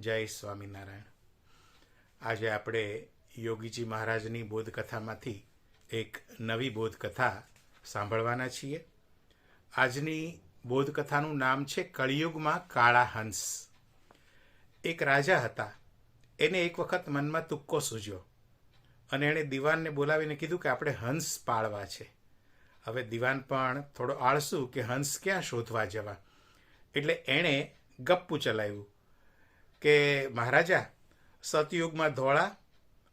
જય સ્વામિનારાયણ. આજે આપણે યોગીજી મહારાજની બોધકથામાંથી એક નવી બોધકથા સાંભળવાના છીએ. આજની બોધકથાનું નામ છે કળિયુગમાં કાળા હંસ. એક રાજા હતા. એને એક વખત મનમાં તુક્કો સૂજ્યો અને એણે દિવાનને બોલાવીને કીધું કે આપણે હંસ પાળવા છે. હવે દિવાન પણ થોડો આળસુ કે હંસ ક્યાં શોધવા જવા? એટલે એણે ગપ્પુ ચલાવ્યું. કે મહારાજા, સતયુગમાં ધોળા,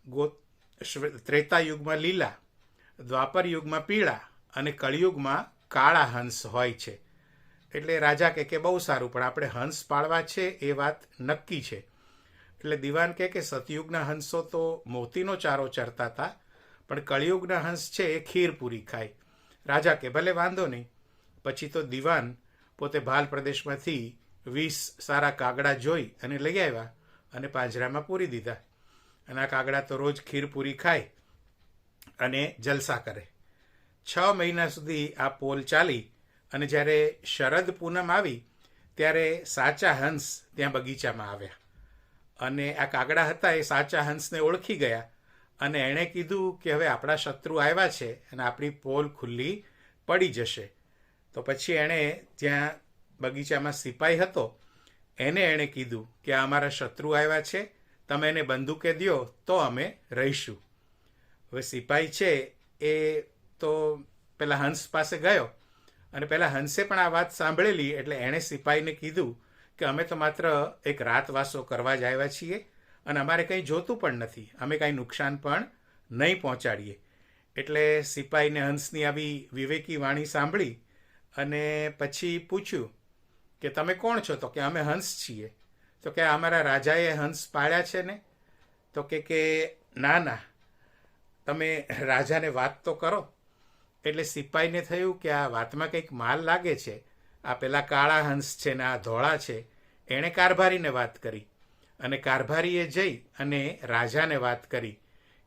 ગો ત્રેતા યુગમાં લીલા, દ્વાપર યુગમાં પીળા અને કળિયુગમાં કાળા હંસ હોય છે. એટલે રાજા કહે કે બહુ સારું, પણ આપણે હંસ પાળવા છે એ વાત નક્કી છે. એટલે દિવાન કહે કે સતયુગના હંસો તો મોતીનો ચારો ચરતા હતા પણ કળિયુગના હંસ છે એ ખીર પૂરી ખાય. રાજા કે ભલે વાંધો નહીં, પછી તો દિવાન પોતે ભાલ પ્રદેશમાંથી વીસ સારા કાગડા જોઈ અને લઈ આવ્યા અને પાંજરામાં પૂરી દીધા. અને આ કાગડા તો રોજ ખીર પૂરી ખાય અને જલસા કરે. છ મહિના સુધી આ પોલ ચાલી અને જ્યારે શરદ પૂનમ આવી ત્યારે સાચા હંસ ત્યાં બગીચામાં આવ્યા. અને આ કાગડા હતા એ સાચા હંસને ઓળખી ગયા અને એણે કીધું કે હવે આપણા શત્રુ આવ્યા છે અને આપણી પોલ ખુલ્લી પડી જશે. તો પછી એણે ત્યાં બગીચામાં સિપાઈ હતો, એને એણે કીધું કે આ અમારા શત્રુ આવ્યા છે, તમે એને બંદૂકે દ્યો, તો અમે રહીશું. હવે સિપાઈ છે, એ તો પેલા હંસ પાસે ગયો અને પેલા હંસે પણ આ વાત સાંભળેલી એટલે એણે સિપાઈને કીધું કે અમે તો માત્ર એક રાતવાસો કરવા જ આવ્યા છીએ અને અમારે કંઈ જોતું પણ નથી, અમે કાંઈ નુકસાન પણ નહીં પહોંચાડીએ. એટલે સિપાહીને હંસની આવી વિવેકી વાણી સાંભળી અને પછી પૂછ્યું કે તમે કોણ છો? તો કે અમે હંસ છીએ. તો કે અમારા રાજાએ હંસ પાળ્યા છે ને? તો કે કે, ના ના, તમે રાજાને વાત તો કરો. એટલે સિપાહીને થયું કે આ વાતમાં કંઈક માલ લાગે છે. આ પેલા કાળા હંસ છે ને, આ ધોળા છે, એણે કારભારીને વાત કરી. અને કારભારીએ જઈ અને રાજાને વાત કરી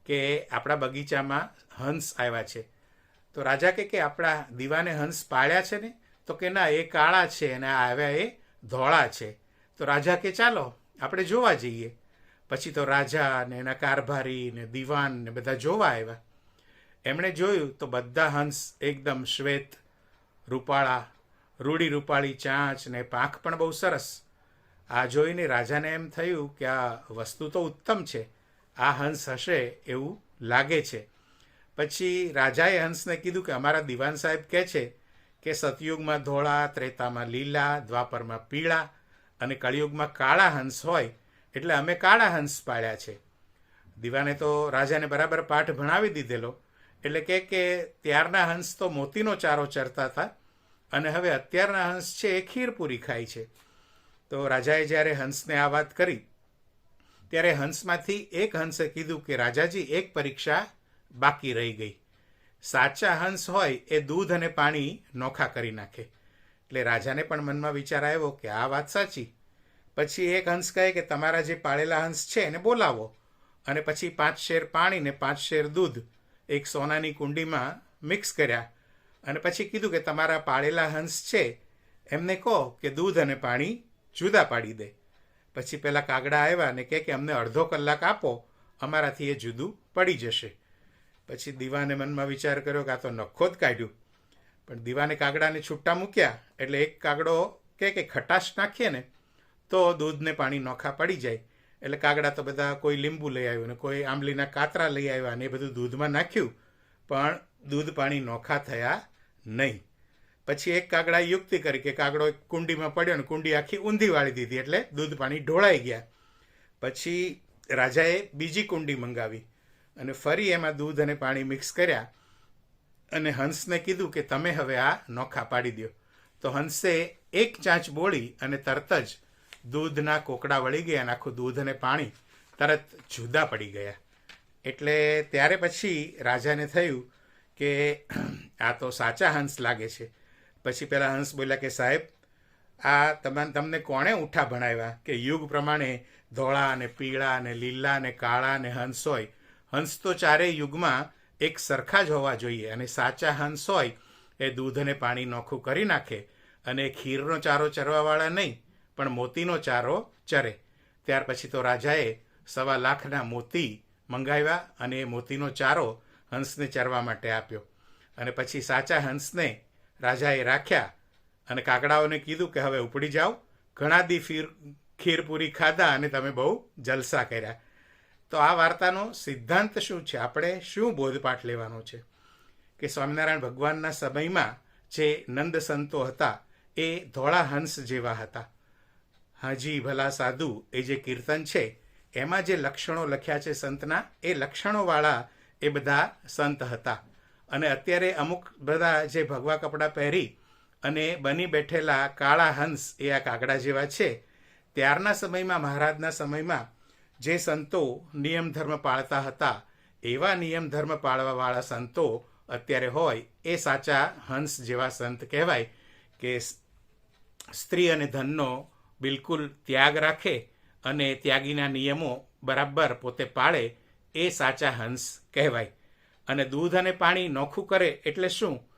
કે આપણા બગીચામાં હંસ આવ્યા છે. તો રાજા કે, આપણા દીવાને હંસ પાળ્યા છે ને? તો કે ના, એ કાળા છે અને આ આવ્યા એ ધોળા છે. તો રાજા કે ચાલો, આપણે જોવા જઈએ. પછી તો રાજા ને એના કારભારી ને દિવાન ને બધા જોવા આવ્યા. એમણે જોયું તો બધા હંસ એકદમ શ્વેત, રૂપાળા, રૂડી રૂપાળી ચાંચ ને પાંખ પણ બહુ સરસ. આ જોઈને રાજાને એમ થયું કે આ વસ્તુ તો ઉત્તમ છે. આ હંસ હશે એવું લાગે છે. પછી રાજાએ હંસને કીધું કે અમારા દિવાન સાહેબ કહે છે કે સતયુગમાં ધોળા, ત્રેતામાં લીલા, દ્વાપરમાં પીળા અને કળિયુગમાં કાળા હંસ હોય એટલે અમે કાળા હંસ પાળ્યા છે. દીવાને તો રાજાને બરાબર પાઠ ભણાવી દીધેલો. એટલે કે કે ત્યારના હંસ તો મોતીનો ચારો ચરતા હતા અને હવે અત્યારના હંસ છે એ ખીર પૂરી ખાય છે. તો રાજાએ જ્યારે હંસને આ વાત કરી, ત્યારે હંસમાંથી એક હંસે કીધું કે રાજાજી, એક પરીક્ષા બાકી રહી ગઈ. સાચા હંસ હોય એ દૂધ અને પાણી નોખા કરી નાખે. એટલે રાજાને પણ મનમાં વિચાર આવ્યો કે આ વાત સાચી. પછી એક હંસ કહે કે તમારા જે પાળેલા હંસ છે એને બોલાવો. અને પછી પાંચ શેર પાણી ને પાંચ શેર દૂધ એક સોનાની કુંડીમાં મિક્સ કર્યા. અને પછી કીધું કે તમારા પાળેલા હંસ છે, એમને કહો કે દૂધ અને પાણી જુદા પાડી દે. પછી પેલા કાગડા આવ્યા અને કહે કે અમને અડધો કલાક આપો, અમારાથી એ જુદું પડી જશે. પછી દીવાને મનમાં વિચાર કર્યો કે આ તો નખો જ કાઢ્યું. પણ દીવાને કાગડાને છૂટા મૂક્યા, એટલે એક કાગડો કે કે ખટાશ નાખીએ ને, તો દૂધને પાણી નોખા પડી જાય. એટલે કાગડા તો બધા કોઈ લીંબુ લઈ આવ્યું ને, કોઈ આંબલીના કાતરા લઈ આવ્યા ને એ બધું દૂધમાં નાખ્યું. પણ દૂધ પાણી નોખા થયા નહીં. પછી એક કાગડાએ યુક્તિ કરી કે કાગડો એક કુંડીમાં પડ્યો ને, કુંડી આખી ઊંધી વાળી દીધી, એટલે દૂધ પાણી ઢોળાઈ ગયા. પછી રાજાએ બીજી કુંડી મંગાવી. અને ફરી એમાં દૂધ અને પાણી મિક્સ કર્યા અને હંસને કીધું કે તમે હવે આ નોખા પાડી દો તો હંસે એક ચાંચ બોળી અને તરત જ દૂધના કોકડા વળી ગયા અને આખું દૂધ અને પાણી તરત જુદા પડી ગયા. એટલે ત્યારે પછી રાજાને થયું કે આ તો સાચા હંસ લાગે છે. પછી પેલા હંસ બોલ્યા કે સાહેબ, આ તમા તમને કોણે ઉઠા ભણાવ્યા કે યુગ પ્રમાણે ધોળા અને પીળા અને લીલા અને કાળા અને હંસ હોય? હંસ તો ચારેય યુગમાં એક સરખા જ હોવા જોઈએ અને સાચા હંસ હોય એ દૂધ અને પાણી નોખું કરી નાખે અને ખીરનો ચારો ચરવાવાળા નહીં, પણ મોતીનો ચારો ચરે. ત્યાર પછી તો રાજાએ સવા લાખના મોતી મંગાવ્યા અને એ મોતીનો ચારો હંસને ચરવા માટે આપ્યો. અને પછી સાચા હંસને રાજાએ રાખ્યા અને કાગડાઓને કીધું કે, હવે ઉપડી જાઓ. ઘણા દી ફીર ખીરપુરી ખાધા અને તમે બહુ જલસા કર્યા. તો આ વાર્તાનો સિદ્ધાંત શું છે? આપણે શું બોધપાઠ લેવાનો છે? કે સ્વામિનારાયણ ભગવાનના સમયમાં જે નંદ સંતો હતા, એ ધોળા હંસ જેવા હતા. હાજી ભલા સાધુ એ જે કીર્તન છે, એમાં જે લક્ષણો લખ્યા છે સંતના, એ લક્ષણોવાળા એ બધા સંત હતા. અને અત્યારે અમુક બધા જે ભગવા કપડાં પહેરી અને બની બેઠેલા કાળા હંસ એ આ કાગડા જેવા છે, ત્યારના સમયમાં, મહારાજના સમયમાં જે સંતો નિયમ ધર્મ પાળતા હતા, એવા નિયમ ધર્મ પાળવાવાળા સંતો અત્યારે હોય એ સાચા હંસ જેવા સંત કહેવાય કે સ્ત્રી અને ધનનો બિલકુલ ત્યાગ રાખે અને ત્યાગીના નિયમો બરાબર પોતે પાળે એ સાચા હંસ કહેવાય. અને દૂધ અને પાણી નોખું કરે એટલે શું?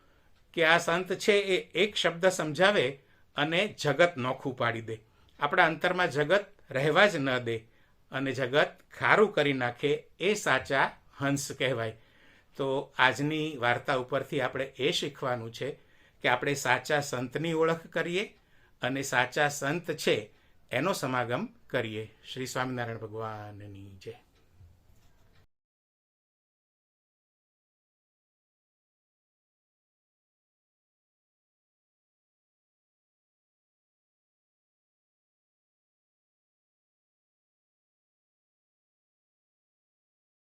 કે આ સંત છે એ એક શબ્દ સમજાવે અને જગત નોખું પાડી દે. આપણા અંતરમાં જગત રહેવા જ ન દે. અને જગત ખારું કરી નાખે એ સાચા હંસ કહેવાય. તો આજની વાર્તા ઉપરથી આપણે એ શીખવાનું છે કે આપણે સાચા સંતની ઓળખ કરીએ અને સાચા સંત છે એનો સમાગમ કરીએ. શ્રી સ્વામિનારાયણ ભગવાનની જય.